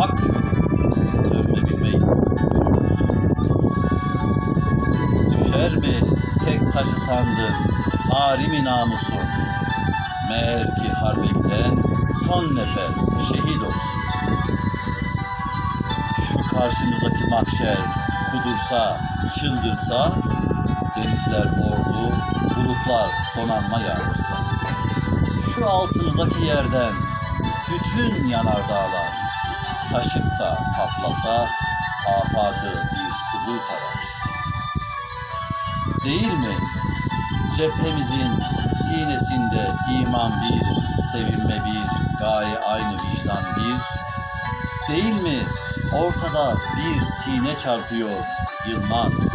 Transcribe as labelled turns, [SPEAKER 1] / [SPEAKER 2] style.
[SPEAKER 1] olmak, dönmeyi Düşer mi tek taşı sandın, harimi namusun? Meğer ki harbikten son nefer şehit olsun. Şu karşımızdaki mahşer kudursa, çıldırsa, denizler ordu, bulutlar donanma yağdırsa. Şu altımızdaki yerden bütün yanardağlar, taşıp da kaplasa, afakı bir kızıl sarar. Değil mi? Cephemizin sinesinde iman bir, sevinme bir, gaye aynı vicdan bir. Değil mi? Ortada bir sine çarpıyor Yılmaz.